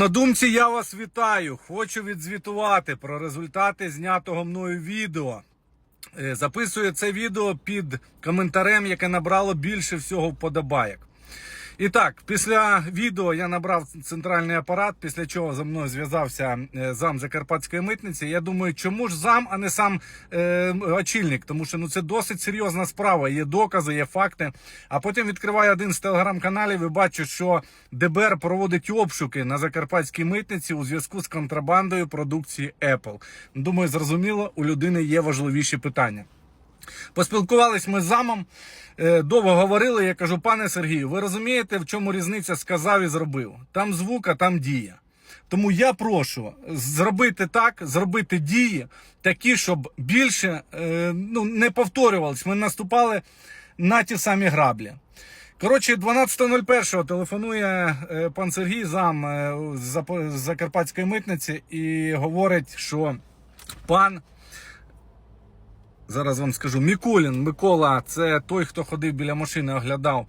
На думці я вас вітаю. Хочу відзвітувати про результати знятого мною відео. Е, Записую це відео під коментарем, яке набрало більше всього вподобайок. І так, після відео я набрав центральний апарат, після чого за мною зв'язався е, зам Закарпатської митниці. Я думаю, чому ж зам, а не сам е, очільник? Тому що ну це досить серйозна справа. Є докази, є факти. А потім відкриваю один з телеграм-каналів і бачу, що ДБР проводить обшуки на закарпатській митниці у зв'язку з контрабандою продукції Apple. Думаю, зрозуміло, у людини є важливіші питання. Поспілкувались ми з замом, е, довго говорили. Я кажу, пане Сергію, ви розумієте, в чому різниця сказав і зробив? Там звук, а там дія. Тому я прошу зробити так, зробити дії такі, щоб більше е, ну, не повторювались. Ми наступали на ті самі граблі. Коротше, 12.01 телефонує е, пан Сергій зам з Закарпатської митниці і говорить, що пан Зараз вам скажу. Мікулін Микола, це той, хто ходив біля машини, оглядав,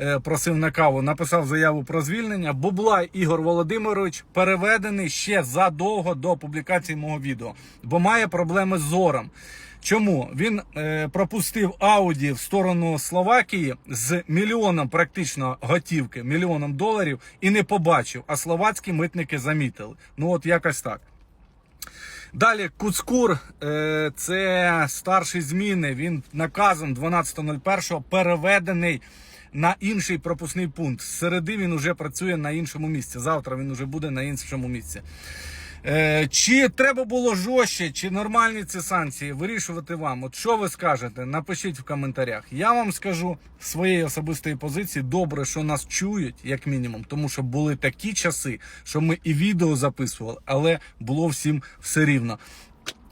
е, просив на каву, написав заяву про звільнення. Бублай Ігор Володимирович переведений ще задовго до публікації мого відео, бо має проблеми з зором. Чому він е, пропустив Ауді в сторону Словакії з мільйоном практично готівки, мільйоном доларів і не побачив, а словацькі митники замітили. Ну от якось так. Далі Куцкур, е, це старший зміни. Він наказом 12.01 переведений на інший пропускний пункт. З середи він вже працює на іншому місці. Завтра він вже буде на іншому місці. Е, Чи треба було жорстче, чи нормальні ці санкції вирішувати вам? От що ви скажете? Напишіть в коментарях. Я вам скажу своєї особистої позиції. Добре, що нас чують, як мінімум, тому що були такі часи, що ми і відео записували, але було всім все рівно.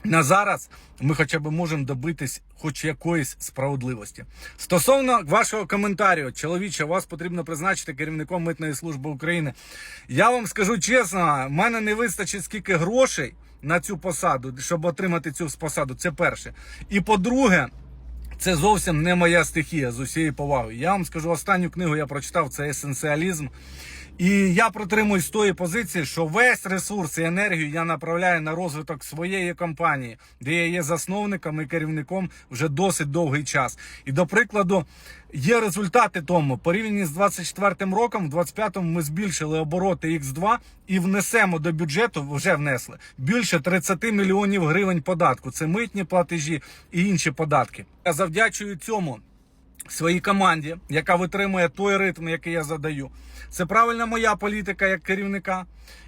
На зараз ми хоча б можемо добитись хоч якоїсь справедливості. Стосовно вашого коментарю, чоловіче, вас потрібно призначити керівником митної служби України. Я вам скажу чесно, в мене не вистачить скільки грошей на цю посаду, щоб отримати цю посаду. Це перше. І по-друге. Це зовсім не моя стихія з усією повагою. Я вам скажу останню книгу я прочитав це есенціалізм. І я протримуюсь тої позиції, що весь ресурс і енергію я направляю на розвиток своєї компанії, де я є засновником і керівником вже досить довгий час. І до прикладу, є результати тому. Порівняно з 24 роком, в 25-му ми збільшили обороти X2 і внесемо до бюджету, вже внесли більше 30 мільйонів гривень податку. Це митні платежі і інші податки. Я завдячую цьому своїй команді, яка витримує той ритм, який я задаю. Це правильна моя політика як керівника.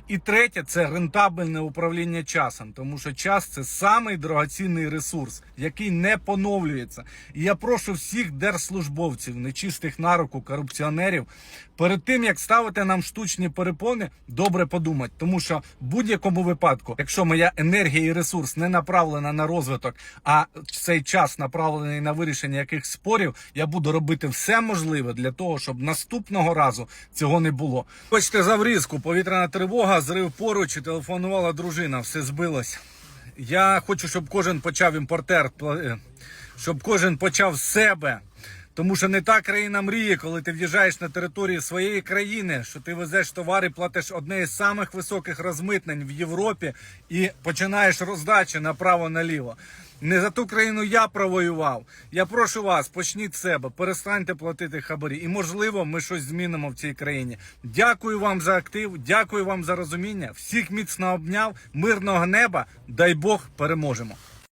І третє це рентабельне управління часом, тому що час це самий дорогоцінний ресурс, який не поновлюється. І я прошу всіх держслужбовців, нечистих на руку, корупціонерів, перед тим як ставити нам штучні перепони, добре подумати, тому що в будь-якому випадку, якщо моя енергія і ресурс не направлена на розвиток, а цей час направлений на вирішення якихось спорів, я буду робити все можливе для того, щоб наступного разу цього не було. Хочете за врізку, повітряна тривога, зрив поруч телефонувала дружина, все збилось. Я хочу, щоб кожен почав імпортер, пла- щоб кожен почав з себе. Тому що не та країна мріє, коли ти в'їжджаєш на територію своєї країни, що ти везеш товари, платиш одне із самих високих розмитнень в Європі і починаєш роздачі направо-наліво. Не за ту країну я провоював. Я прошу вас, почніть з себе, перестаньте платити хабарі. І можливо, ми щось змінимо в цій країні. Дякую вам за актив, дякую вам за розуміння. Всіх міцно обняв, мирного неба. Дай Бог переможемо.